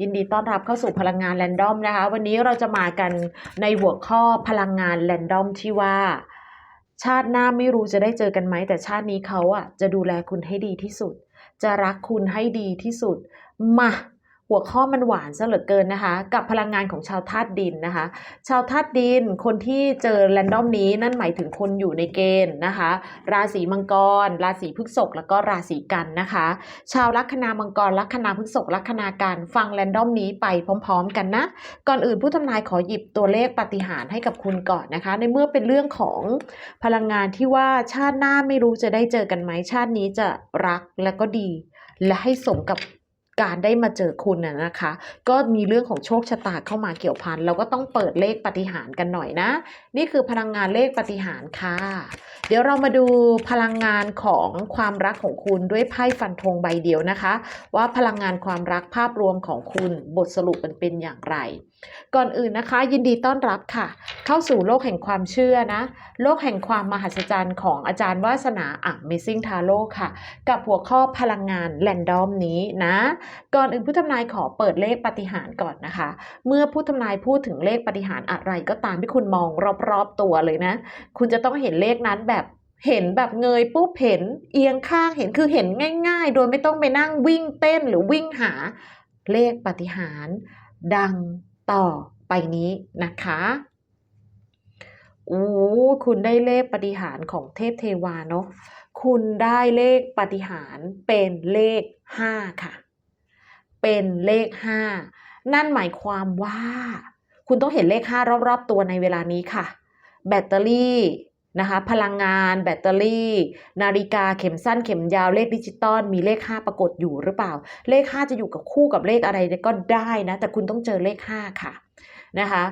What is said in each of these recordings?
ยินดีต้อนรับเข้าสู่พลังงานแรนดอมนะคะ วันนี้เราจะมากันในหัวข้อพลังงานแรนดอมที่ว่า ชาติหน้าไม่รู้จะได้เจอกันไหม แต่ชาตินี้เขาอะจะดูแลคุณให้ดีที่สุด จะรักคุณให้ดีที่สุด มา หัวข้อมันหวานซะเหลือเกินนะคะ กับพลังงานของชาวธาตุดินนะคะ ชาวธาตุดินคนที่เจอแรนดอมนี้นั่นหมายถึงคนอยู่ในเกณฑ์นะคะ ราศีมังกร ราศีพฤษภแล้วก็ราศีกันนะคะ ชาวลัคนามังกรลัคนาพฤษภลัคนากันฟังแรนดอมนี้ไปพร้อม ๆ กันนะ ก่อนอื่นผู้ทำนายขอหยิบตัวเลขปฏิหารให้กับคุณก่อนนะคะ ในเมื่อเป็นเรื่องของพลังงานที่ว่าชาติหน้าไม่รู้จะได้เจอกันไหมชาตินี้จะรักและก็ดี และให้สมกับ การได้มาเจอคุณน่ะนะคะ ก็มีเรื่องของโชคชะตาเข้ามาเกี่ยวพันเราก็ต้องเปิดเลขปฏิหารกันหน่อยนะ นี่คือพลังงานเลขปฏิหารค่ะ เดี๋ยวเรามาดูพลังงานของความรักของคุณด้วยไพ่ฟันธงใบเดียวนะคะ ว่าพลังงานความรักภาพรวมของคุณบทสรุปมันเป็นอย่างไร ก่อนอื่นนะคะ ยินดีต้อนรับค่ะ เข้าสู่โลกแห่งความเชื่อนะ โลกแห่งความมหัศจรรย์ของอาจารย์วาสนาอะ Amazing Tarot ค่ะ กับหัวข้อพลังงานแรนดอมนี้นะ ก่อนอื่นผู้ทำนายขอเปิดเลขปฏิหารก่อนนะคะ เมื่อผู้ทำนายพูดถึงเลขปฏิหารอะไรก็ตามที่คุณมองรอบๆตัวเลยนะ คุณจะต้องเห็นเลขนั้นแบบเห็นแบบเงยปุ๊บเห็นเอียงข้างเห็นคือเห็นง่าย ๆ โดยไม่ต้องไปนั่งวิ่งเต้นหรือวิ่งหาเลขปฏิหารดังต่อไปนี้นะคะ โอ้คุณได้เลขปฏิหารของเทพเทวาเนาะคุณได้เลขปฏิหารเป็นเลขห้าค่ะ เป็นเลขห้านั่นหมายความว่า คุณต้องเห็นเลขห้ารอบๆตัวในเวลานี้ค่ะ แบตเตอรี่นะคะพลังงานแบตเตอรี่ นาฬิกาเข็มสั้นเข็มยาวเลขดิจิตอลมีเลข 5 ปรากฏอยู่หรือเปล่า เลข 5 จะอยู่กับคู่กับเลขอะไรก็ได้นะ แต่คุณต้องเจอเลข 5 ค่ะนะคะ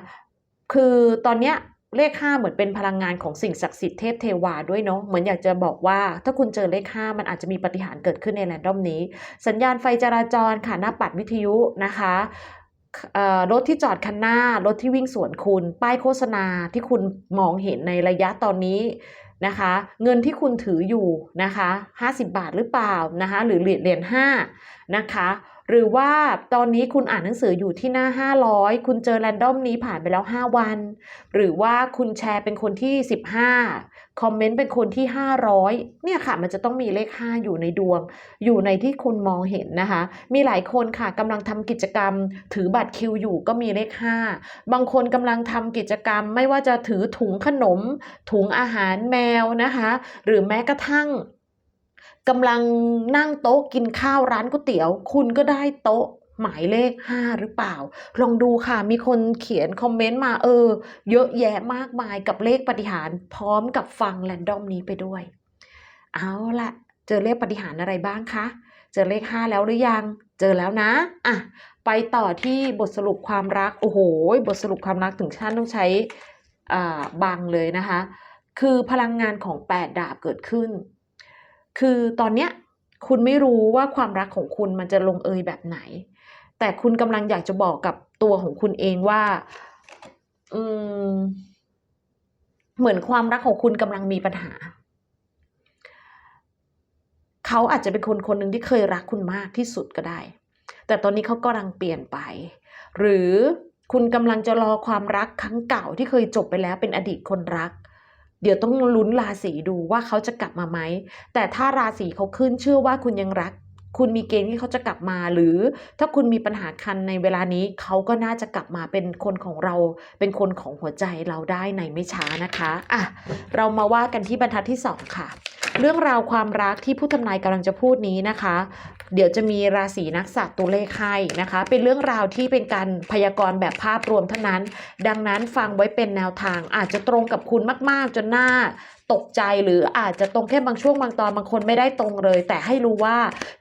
คือตอนเนี้ย เลข5เหมือนเป็นพลังงานของสิ่งศักดิ์สิทธิ์เทพเทวาด้วยเนาะเหมือนอยากจะบอกว่า ถ้าคุณเจอเลข5มันอาจจะมีปาฏิหารย์เกิดขึ้นในแรนดอมนี้ สัญญาณไฟจราจรค่ะหน้าปัดวิทยุนะคะรถที่จอดคันหน้ารถที่วิ่งสวนคุณ ป้ายโฆษณาที่คุณมองเห็นในระยะตอนนี้นะคะ เงินที่คุณถืออยู่นะคะ 50 บาทหรือเปล่านะคะ หรือเหรียญเหรียญ5นะคะ หรือว่าตอนนี้คุณอ่านหนังสืออยู่ที่หน้า 500 คุณเจอแรนดอมนี้ผ่านไปแล้ว 5 วัน หรือว่าคุณแชร์เป็นคนที่ 15 คอมเมนต์เป็นคนที่ 500 เนี่ยค่ะ มันจะต้องมีเลข 5 อยู่ในดวง อยู่ในที่คุณมองเห็นนะคะ มีหลายคนค่ะกำลังทำกิจกรรม ถือบัตรคิวอยู่ก็มีเลข 5 บางคนกำลังทำกิจกรรม ไม่ว่าจะถือถุงขนม ถุงอาหารแมวนะคะ หรือแม้กระทั่ง กำลังนั่งโต๊ะกินข้าวร้านก๋วยเตี๋ยว คุณก็ได้โต๊ะหมายเลข 5 หรือเปล่า ลองดูค่ะ มีคนเขียนคอมเมนต์มาเออ เยอะแยะมากมายกับเลขปฏิหาร พร้อมกับฟังแรนดอมนี้ไปด้วย เอาละเจอเลขปฏิหารอะไรบ้างคะ เจอเลข 5 แล้วหรือยัง เจอแล้วนะอะไปต่อที่บทสรุปความรัก โอ้โห บทสรุปความรักถึงขั้นต้องใช้อ่าบังเลยนะคะ คือพลังงานของ 8 ดาบเกิดขึ้น คือตอนเนี้ยคุณไม่รู้ว่าความรักของคุณมันจะลงเอยแบบไหน แต่คุณกำลังอยากจะบอกกับตัวของคุณเองว่า อืม เหมือนความรักของคุณกำลังมีปัญหา เขาอาจจะเป็นคนคนหนึ่งที่เคยรักคุณมากที่สุดก็ได้ แต่ตอนนี้เขากำลังเปลี่ยนไป หรือคุณกำลังจะรอความรักครั้งเก่าที่เคยจบไปแล้วเป็นอดีตคนรัก เดี๋ยวต้องลุ้นราศีดูว่าเขาจะกลับมาไหม แต่ถ้าราศีเขาขึ้นเชื่อว่าคุณยังรัก คุณมีเกณฑ์ที่เขาจะกลับมา หรือถ้าคุณมีปัญหาคันในเวลานี้เขาก็น่าจะกลับมาเป็นคนของเรา เป็นคนของหัวใจเราได้ในไม่ช้านะคะอะเรามาว่ากันที่บรรทัดที่สองค่ะ เรื่องราวความรักที่ผู้ทำนายกำลังจะพูดนี้นะคะ เดี๋ยวจะมีราศีนักสัตว์ตัวเลขให้นะคะ เป็นเรื่องราวที่เป็นการพยากรณ์แบบภาพรวมเท่านั้น ดังนั้นฟังไว้เป็นแนวทางอาจจะตรงกับคุณมาก ๆ จนหน้า ตกใจหรืออาจจะตรงแค่บางช่วงบางตอนบางคนไม่ได้ตรงเลย แต่ให้รู้ว่า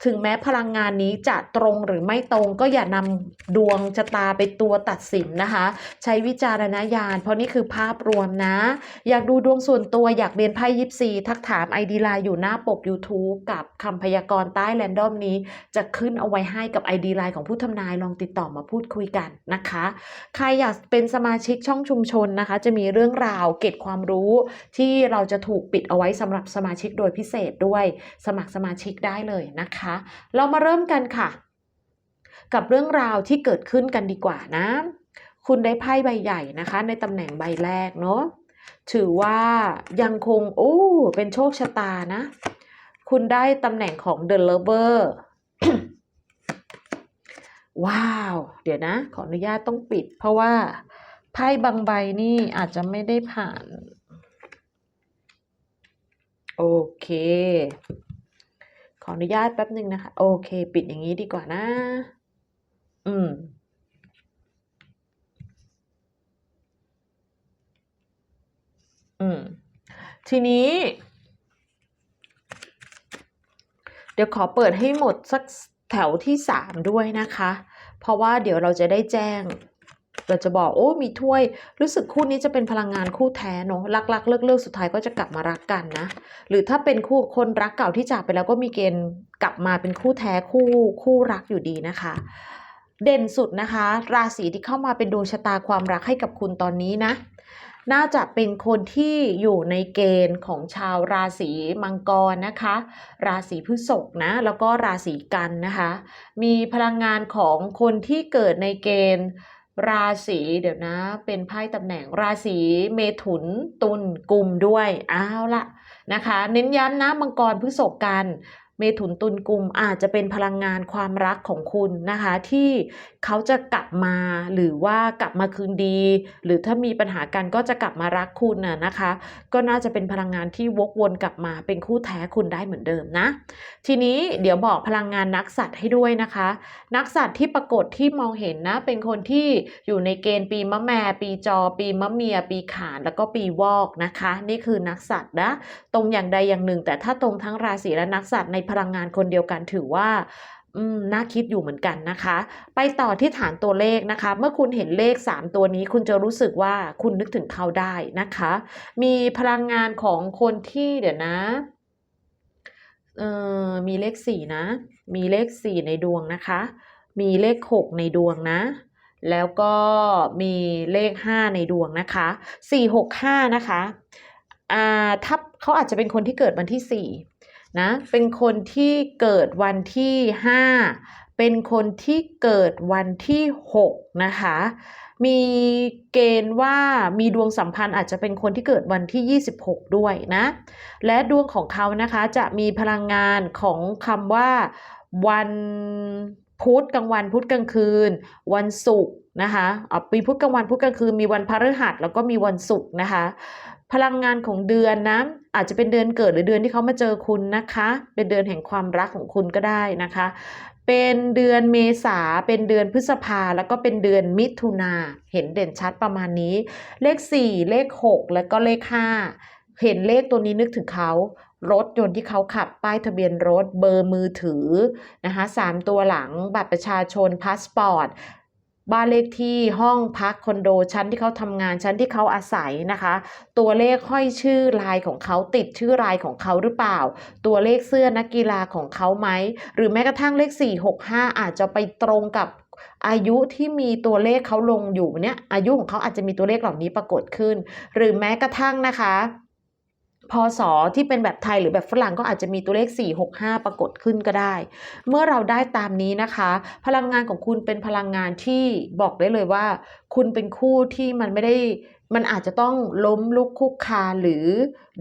ถึงแม้พลังงานนี้จะตรงหรือไม่ตรงก็อย่านำดวงชะตาไปตัวตัดสินนะคะ ใช้วิจารณญาณเพราะนี่คือภาพรวมนะ อยากดูดวงส่วนตัวอยากเรียนไพ่ยิปซีทักถามไอดีไลน์อยู่หน้าปก YouTube กับคำพยากรณ์ใต้แรนดอมนี้จะขึ้นเอาไว้ให้กับ ID ไลน์ของผู้ทำนายลองติดต่อมาพูดคุยกันนะคะ ใครอยากเป็นสมาชิกช่องชุมชนนะคะ จะมีเรื่องราวเก็ดความรู้ที่เราจะจะถูกปิดเอาไว้สำหรับสมาชิกโดยพิเศษด้วยสมัครสมาชิกได้เลยนะคะ เรามาเริ่มกันค่ะ กับเรื่องราวที่เกิดขึ้นกันดีกว่านะ คุณได้ไพ่ใบใหญ่นะคะ ในตำแหน่งใบแรกเนาะถือว่ายังคงโอ้เป็นโชคชะตานะ คุณได้ตำแหน่งของ The Lover ว้าว เดี๋ยวนะ ขออนุญาตต้องปิด เพราะว่าไพ่บางใบนี่อาจจะไม่ได้ผ่าน โอเค ขออนุญาตแป๊บหนึ่งนะคะ โอเค ปิดอย่างนี้ดีกว่านะ อืม อืม ทีนี้ เดี๋ยวขอเปิดให้หมดสักแถวที่สามด้วยนะคะ เพราะว่าเดี๋ยวเราจะได้แจ้ง เราจะบอกโอ้มีถ้วย รู้สึกคู่นี้จะเป็นพลังงานคู่แท้เนาะรักๆเลิกๆสุดท้ายก็จะกลับมารักกันนะ หรือถ้าเป็นคู่คนรักเก่าที่จากไปแล้วก็มีเกณฑ์กลับมาเป็นคู่แท้คู่คู่รักอยู่ดีนะคะเด่นสุดนะคะ ราศีที่เข้ามาเป็นดวงชะตาความรักให้กับคุณตอนนี้นะ น่าจะเป็นคนที่อยู่ในเกณฑ์ของชาวราศีมังกรนะคะ ราศีพฤษภนะ แล้วก็ราศีกันนะคะ มีพลังงานของคนที่เกิดในเกณฑ์ ราศีเดี๋ยวนะ เป็นไพ่ตำแหน่งราศีเมถุนตุลกุมด้วยเอาละนะคะ เน้นย้ำนะมังกรพฤษภกัน เมถุนตุลกุมอาจจะเป็นพลังงานความรักของคุณนะคะ ที่เขาจะกลับมาหรือว่ากลับมาคืนดี หรือถ้ามีปัญหากันก็จะกลับมารักคุณน่ะนะคะ ก็น่าจะเป็นพลังงานที่วกวนกลับมาเป็นคู่แท้คุณได้เหมือนเดิมนะ ทีนี้เดี๋ยวบอกพลังงานนักสัตว์ให้ด้วยนะคะ นักสัตว์ที่ปรากฏที่มองเห็นนะ เป็นคนที่อยู่ในเกณฑ์ปีมะแม่ปีจอ ปีมะเมีย ปีขานแล้วก็ปีวอกนะคะ นี่คือนักสัตว์นะตรงอย่างใดอย่างหนึ่ง แต่ถ้าตรงทั้งราศีและนักสัตว์ในพลังงานคนเดียวกันถือว่าน่าคิดอยู่เหมือนกันนะคะ ไปต่อที่ฐานตัวเลขนะคะ เมื่อคุณเห็นเลข 3 ตัวนี้ คุณจะรู้สึกว่าคุณนึกถึงเขาได้นะคะ มีพลังงานของคนที่เดี๋ยวนะเออมีเลขสี่นะ มีเลขสี่ในดวงนะคะ มีเลขหกในดวงนะแล้วก็มีเลขห้าในดวงนะคะสี่หกห้านะคะอ่าถ้าเขาอาจจะเป็นคนที่เกิดวันที่สี่ นะเป็นคนที่เกิดวันที่ห้าเป็นคนที่เกิดวันที่หกนะคะ มีเกณฑ์ว่ามีดวงสัมพันธ์อาจจะเป็นคนที่เกิดวันที่ 26 ด้วยนะ และดวงของเขานะคะจะมีพลังงานของคำว่าวันพุธกลางวันพุธกลางคืน วันศุกร์นะคะอะมีพุธกลางวันพุธกลางคืนมีวันพฤหัสแล้วก็มีวันศุกร์นะคะ พลังงานของเดือนนะอาจจะเป็นเดือนเกิดหรือเดือนที่เขามาเจอคุณนะคะ เป็นเดือนแห่งความรักของคุณก็ได้นะคะ เป็นเดือนเมษาเป็นเดือนพฤษภาแล้วก็เป็นเดือนมิถุนาเห็นเด่นชัดประมาณนี้ เลข 4 เลข 6 แล้วก็เลข 5 เห็นเลขตัวนี้นึกถึงเขารถยนต์ที่เขาขับป้ายทะเบียนรถเบอร์มือถือนะคะสามตัวหลังบัตรประชาชนพาสปอร์ต บ้านเลขที่ห้องพักคอนโดชั้นที่เขาทำงานชั้นที่เขาอาศัยนะคะ ตัวเลขห้อยชื่อลายของเขาติดชื่อลายของเขาหรือเปล่า ตัวเลขเสื้อนักกีฬาของเขาไหมหรือแม้กระทั่งเลข 4 6 5 อาจจะไปตรงกับอายุที่มีตัวเลขเขาลงอยู่เนี่ยอายุของเขาอาจจะมีตัวเลขเหล่านี้ปรากฏขึ้น หรือแม้กระทั่งนะคะ พศที่เป็นแบบไทยหรือแบบฝรั่งก็อาจจะมีตัวเลข 4 6 5 ปรากฏขึ้นก็ได้ เมื่อเราได้ตามนี้นะคะ พลังงานของคุณเป็นพลังงานที่บอกได้เลยว่า คุณเป็นคู่ที่มันไม่ได้ มันอาจจะต้องล้มลุกคุกคานหรือ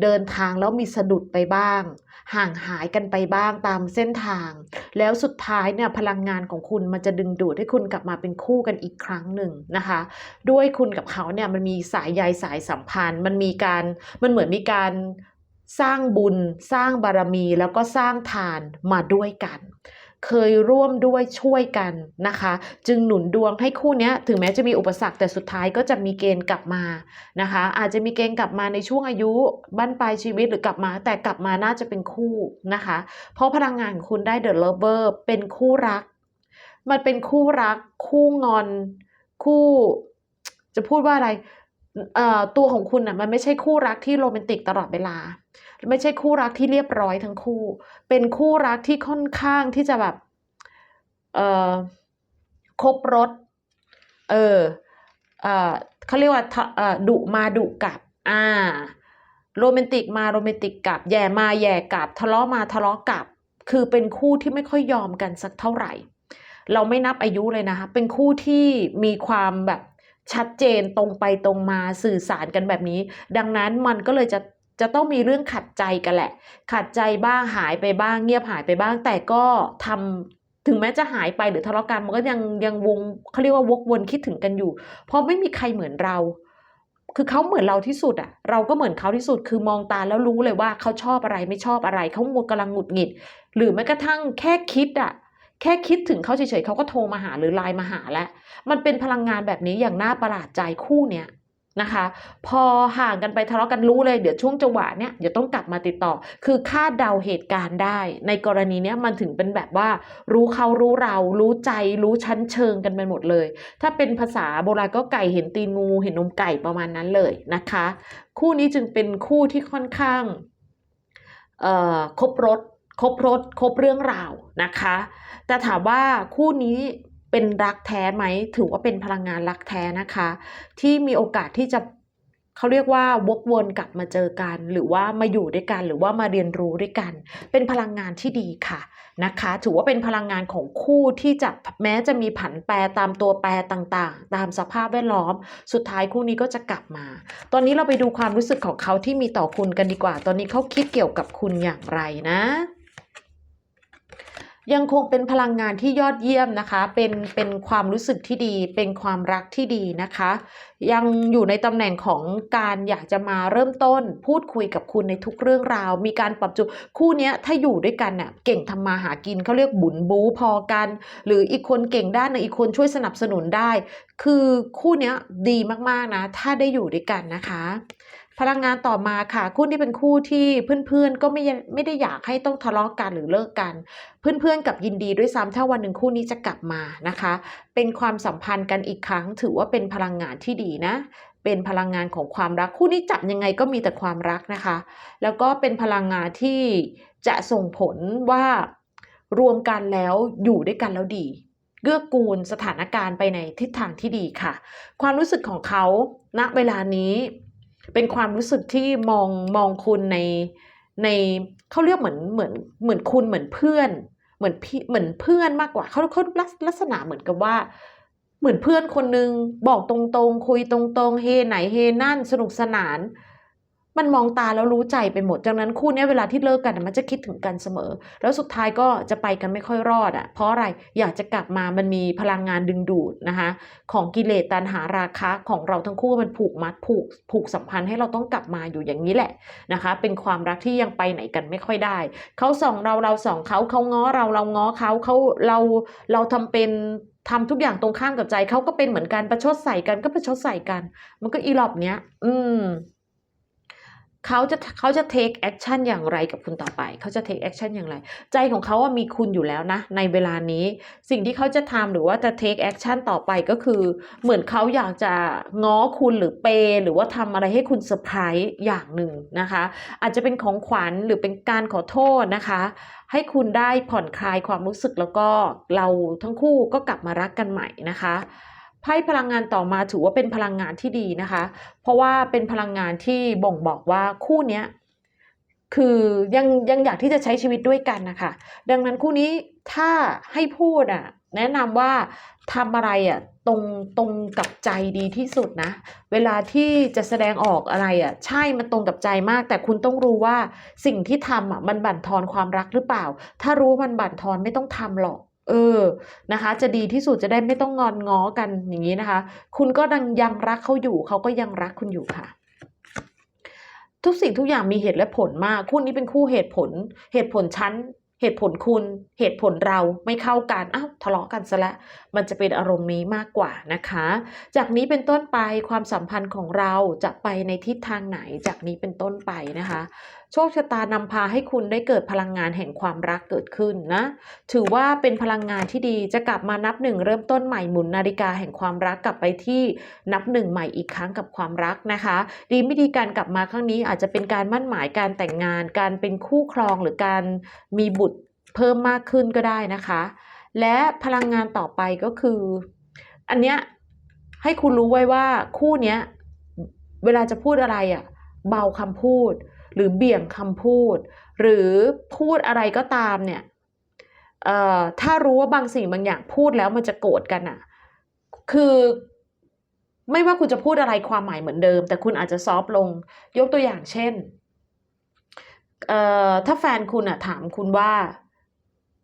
เดินทางแล้วมีสะดุดไปบ้าง ห่างหายกันไปบ้างตามเส้นทาง แล้วสุดท้ายเนี่ยพลังงานของคุณมันจะดึงดูดให้คุณกลับมาเป็นคู่กันอีกครั้งหนึ่งนะคะ ด้วยคุณกับเขาเนี่ยมันมีสายใยสายสัมพันธ์ มันมีการมันเหมือนมีการสร้างบุญ สร้างบารมีแล้วก็สร้างทานมาด้วยกัน เคยร่วมด้วยช่วยกันนะคะ จึงหนุนดวงให้คู่นี้ถึงแม้จะมีอุปสรรคแต่สุดท้ายก็จะมีเกณฑ์กลับมานะคะ อาจจะมีเกณฑ์กลับมาในช่วงอายุบั้นปลายชีวิตหรือกลับมา แต่กลับมาน่าจะเป็นคู่นะคะ เพราะพลังงานของคุณได้เดอะ l ลเ v อร์เป็นคู่รัก มันเป็นคู่รัก คู่งอน คู่ จะพูดว่าอะไร ตัวของคุณน่ะมันไม่ใช่คู่รักที่โรแมนติกตลอดเวลา ไม่ใช่คู่รักที่เรียบร้อยทั้งคู่ เป็นคู่รักที่ค่อนข้างที่จะแบบเออครบรถเออเออเขาเรียกว่าทะดุมาดุกลับ อ่าโรแมนติกมาโรแมนติกกลับแย่มาแย่กลับ ทะเลาะมาทะเลาะกลับ คือเป็นคู่ที่ไม่ค่อยยอมกันสักเท่าไหร่ เราไม่นับอายุเลยนะคะเป็นคู่ที่มีความแบบ ชัดเจนตรงไปตรงมาสื่อสารกันแบบนี้ ดังนั้นมันก็เลยจะจะต้องมีเรื่องขัดใจกันแหละ ขัดใจบ้างหายไปบ้าง เงียบหายไปบ้าง แต่ก็ทำถึงแม้จะหายไปหรือทะเลาะกันมันก็ยังยังวงเขาเรียกว่าวกวนคิดถึงกันอยู่ เพราะไม่มีใครเหมือนเรา คือเขาเหมือนเราที่สุดอะ เราก็เหมือนเขาที่สุดคือมองตาแล้วรู้เลยว่าเขาชอบอะไรไม่ชอบอะไรเขาหมดกำลังหงุดหงิด หรือแม้กระทั่งแค่คิดอะ แค่คิดถึงเขาเฉยๆเขาก็โทรมาหาหรือไลน์มาหาแล้วมันเป็นพลังงานแบบนี้อย่างน่าประหลาดใจคู่เนี้ยนะคะ พอห่างกันไปทะเลาะกันรู้เลยเดี๋ยวช่วงจังหวะเนี้ยเดี๋ยวต้องกลับมาติดต่อ คือคาดเดาเหตุการณ์ได้ ในกรณีเนี้ยมันถึงเป็นแบบว่า รู้เขารู้เรา รู้ใจ รู้ชั้นเชิงกันไปหมดเลย ถ้าเป็นภาษาโบราณก็ไก่เห็นตีนงู เห็นนมไก่ประมาณนั้นเลยนะคะ คู่นี้จึงเป็นคู่ที่ค่อนข้างเอ่อครบรถ ครบรถครบเรื่องราวนะคะ แต่ถามว่าคู่นี้เป็นรักแท้ไหมถือว่าเป็นพลังงานรักแท้นะคะ ที่มีโอกาสที่จะเขาเรียกว่าวกวนกลับมาเจอกัน หรือว่ามาอยู่ด้วยกัน หรือว่ามาเรียนรู้ด้วยกัน เป็นพลังงานที่ดีค่ะนะคะ ถือว่าเป็นพลังงานของคู่ที่จะแม้จะมีผันแปรตามตัวแปรต่างๆ ตามสภาพแวดล้อม สุดท้ายคู่นี้ก็จะกลับมา ตอนนี้เราไปดูความรู้สึกของเขาที่มีต่อคุณกันดีกว่า ตอนนี้เขาคิดเกี่ยวกับคุณอย่างไรนะ ยังคงเป็นพลังงานที่ยอดเยี่ยมนะคะ เป็นเป็นความรู้สึกที่ดี เป็นความรักที่ดีนะคะ ยังอยู่ในตำแหน่งของการอยากจะมาเริ่มต้น พูดคุยกับคุณในทุกเรื่องราว มีการปรับจูนคู่นี้ถ้าอยู่ด้วยกันน่ะเก่งทำมาหากินเขาเรียกบุญบูพอกัน หรืออีกคนเก่งด้านหนึงอีกคนช่วยสนับสนุนได้ คือคู่นี้ดีมากๆนะ ถ้าได้อยู่ด้วยกันนะคะ พลังงานต่อมาค่ะคู่นี้เป็นคู่ที่เพื่อนๆก็ไม่ไม่ได้อยากให้ต้องทะเลาะกันหรือเลิกกัน เพื่อนๆกับยินดีด้วยซ้ำถ้าวันหนึ่งคู่นี้จะกลับมานะคะ เป็นความสัมพันธ์กันอีกครั้ง ถือว่าเป็นพลังงานที่ดีนะ เป็นพลังงานของความรักคู่นี้จับยังไงก็มีแต่ความรักนะคะ แล้วก็เป็นพลังงานที่จะส่งผลว่ารวมกันแล้วอยู่ด้วยกันแล้วดีเกื้อกูลสถานการณ์ไปในทิศทางที่ดีค่ะ ความรู้สึกของเขาณเวลานี้ เป็นความรู้สึกที่มองมองคุณในในเขาเรียกเหมือนเหมือนเหมือนคุณเหมือนเพื่อน เหมือนพี่เหมือนเพื่อนมากกว่าเขาเขาลักษณะเหมือนกับว่า เหมือนเพื่อนคนนึงบอกตรงๆ คุยตรงๆ เฮไหนเฮนั่นสนุกสนาน มันมองตาแล้วรู้ใจไปหมดจากนั้นคู่นี้เวลาที่เลิกกันมันจะคิดถึงกันเสมอ แล้วสุดท้ายก็จะไปกันไม่ค่อยรอดอะเพราะอะไรอยากจะกลับมามันมีพลังงานดึงดูดนะคะของกิเลสตัณหาราคะของเราทั้งคู่มันผูกมัดผูกผูกสัมพันธ์ให้เราต้องกลับมาอยู่อย่างนี้แหละนะคะ เป็นความรักที่ยังไปไหนกันไม่ค่อยได้เขาส่องเราเราส่องเขาเขาง้อเราเราง้อเขาเขาเราเราทำเป็นทำทุกอย่างตรงข้ามกับใจเขาก็เป็นเหมือนกันประชดใส่กันก็ประชดใส่กัน มันก็อีหลอบเนี้ย อืม เขาจะเขาจะ take action อย่างไรกับคุณต่อไป เขาจะ take action อย่างไร ใจของเขาว่ามีคุณอยู่แล้วนะ ในเวลานี้ สิ่งที่เขาจะทำหรือว่าจะ take action ต่อไปก็คือ เหมือนเขาอยากจะง้อคุณหรือเปย์หรือว่าทำอะไรให้คุณเซอร์ไพรส์อย่างหนึ่งนะคะ อาจจะเป็นของขวัญหรือเป็นการขอโทษนะคะ ให้คุณได้ผ่อนคลายความรู้สึกแล้วก็เราทั้งคู่ก็กลับมารักกันใหม่นะคะ ไพ่พลังงานต่อมาถือว่าเป็นพลังงานที่ดีนะคะ เพราะว่าเป็นพลังงานที่บ่งบอกว่าคู่เนี้ยคือยังยังอยากที่จะใช้ชีวิตด้วยกันนะคะดังนั้นคู่นี้ถ้าให้พูดอะแนะนำว่าทำอะไรอะตรงตรงกับใจดีที่สุดนะ เวลาที่จะแสดงออกอะไรอะใช่มันตรงกับใจมาก แต่คุณต้องรู้ว่าสิ่งที่ทำอะมันบั่นทอนความรักหรือเปล่า ถ้ารู้มันบั่นทอนไม่ต้องทำหรอก เออนะคะ จะดีที่สุดจะได้ไม่ต้องงอนง้อกันอย่างนี้นะคะ คุณก็ยังยังรักเขาอยู่เขาก็ยังรักคุณอยู่ค่ะทุกสิ่งทุกอย่างมีเหตุและผลมาก คู่นี้เป็นคู่เหตุผล เหตุผลชั้น เหตุผลคุณ เหตุผลเราไม่เข้ากันอ้าวทะเลาะกันซะล้วมันจะเป็นอารมณ์นี้มากกว่านะคะ จากนี้เป็นต้นไปความสัมพันธ์ของเราจะไปในทิศทางไหน จากนี้เป็นต้นไปนะคะ โชคชะตานำพาให้คุณได้เกิดพลังงานแห่งความรักเกิดขึ้นนะ ถือว่าเป็นพลังงานที่ดีจะกลับมานับหนึ่งเริ่มต้นใหม่หมุนนาฬิกาแห่งความรักกลับไปที่นับหนึ่งใหม่อีกครั้งกับความรักนะคะ ดีไม่ดีการกลับมาครั้งนี้อาจจะเป็นการมั่นหมายการแต่งงาน การเป็นคู่ครองหรือการมีบุตรเพิ่มมากขึ้นก็ได้นะคะ และพลังงานต่อไปก็คือ อันเนี้ยให้คุณรู้ไว้ว่าคู่เนี้ยเวลาจะพูดอะไรอะ่ะเบาคำพูด หรือเบี่ยงคำพูด หรือพูดอะไรก็ตามเนี่ยเอ่อถ้ารู้ว่าบางสิ่งบางอย่างพูดแล้วมันจะโกรธกันอะ คือไม่ว่าคุณจะพูดอะไรความหมายเหมือนเดิม แต่คุณอาจจะซอฟต์ลง ยกตัวอย่างเช่นเอ่อถ้าแฟนคุณอะถามคุณว่า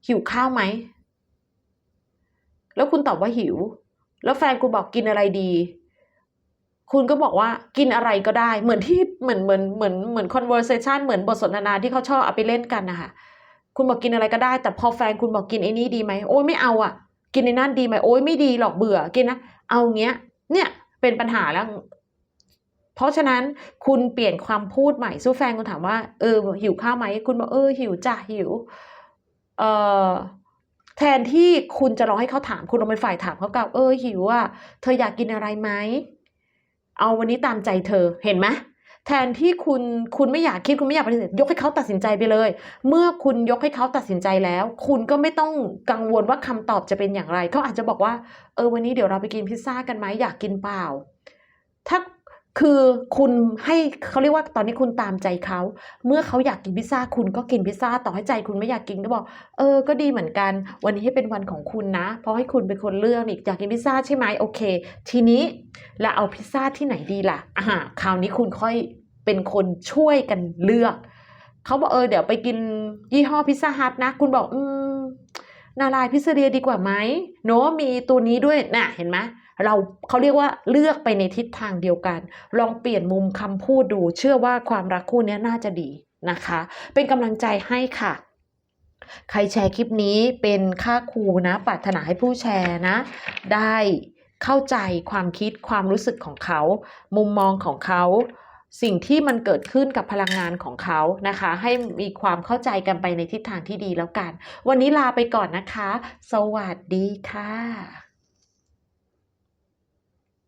หิวข้าวไหม แล้วคุณตอบว่าหิว แล้วแฟนคุณบอกกินอะไรดี คุณก็บอกว่ากินอะไรก็ได้ เหมือนที่เหมือนเหมือนเหมือนเหมือน conversation เหมือนบทสนทนาที่เขาชอบเอาไปเล่นกันนะคะคุณบอกกินอะไรก็ได้ แต่พอแฟนคุณบอกกินไอ้นี่ดีไหมโอ้ยไม่เอาอะ กินไอ้นั่นดีไหมโอ้ยไม่ดีหรอกเบื่อกินนะเอาเงี้ย เนี่ยเป็นปัญหาแล้ว เพราะฉะนั้นคุณเปลี่ยนความพูดใหม่สู้แฟนคุณถามว่าเออหิวข้าวไหมคุณบอกเออหิวจ้ะหิว เอ่อแทนที่คุณจะรอให้เขาถามคุณลองเป็นฝ่ายถามเขากลับเออหิวอะเธออยากกินอะไรไหม เอาวันนี้ตามใจเธอเห็นไหมแทนที่คุณคุณไม่อยากคิดคุณไม่อยากปฏิเสธยกให้เขาตัดสินใจไปเลย เมื่อคุณยกให้เขาตัดสินใจแล้ว คุณก็ไม่ต้องกังวลว่าคำตอบจะเป็นอย่างไร เขาอาจจะบอกว่า เออวันนี้เดี๋ยวเราไปกินพิซซ่ากันไหมอยากกินเปล่า ถ้า คือคุณให้เขาเรียกว่าตอนนี้คุณตามใจเขา เมื่อเขาอยากกินพิซซ่าคุณก็กินพิซซ่าต่อให้ใจคุณไม่อยากกินก็บอก เออ ก็ดีเหมือนกัน วันนี้ให้เป็นวันของคุณนะ เพราะให้คุณเป็นคนเลือกนี่อยากกินพิซซ่าใช่ไหมโอเค ทีนี้แล้วเอาพิซซ่าที่ไหนดีล่ะอ่าคราวนี้คุณค่อยเป็นคนช่วยกันเลือกเขาบอกเออเดี๋ยวไปกินยี่ห้อพิซซ่าฮัทนะ คุณบอกอืม นาลายพิซซ่าเรียดีกว่าไหมโนมีตัวนี้ด้วยน่ะเห็นไหมเราเขาเรียกว่าเลือกไปในทิศทางเดียวกัน ลองเปลี่ยนมุมคำพูดดู เชื่อว่าความรักคู่นี้น่าจะดีนะคะ เป็นกำลังใจให้ค่ะใครแชร์คลิปนี้เป็นค่าครูนะปรารถนาให้ผู้แชร์นะ ได้เข้าใจความคิดความรู้สึกของเขา มุมมองของเขา สิ่งที่มันเกิดขึ้นกับพลังงานของเขานะคะ ให้มีความเข้าใจกันไปในทิศทางที่ดีแล้วกัน วันนี้ลาไปก่อนนะคะ สวัสดีค่ะ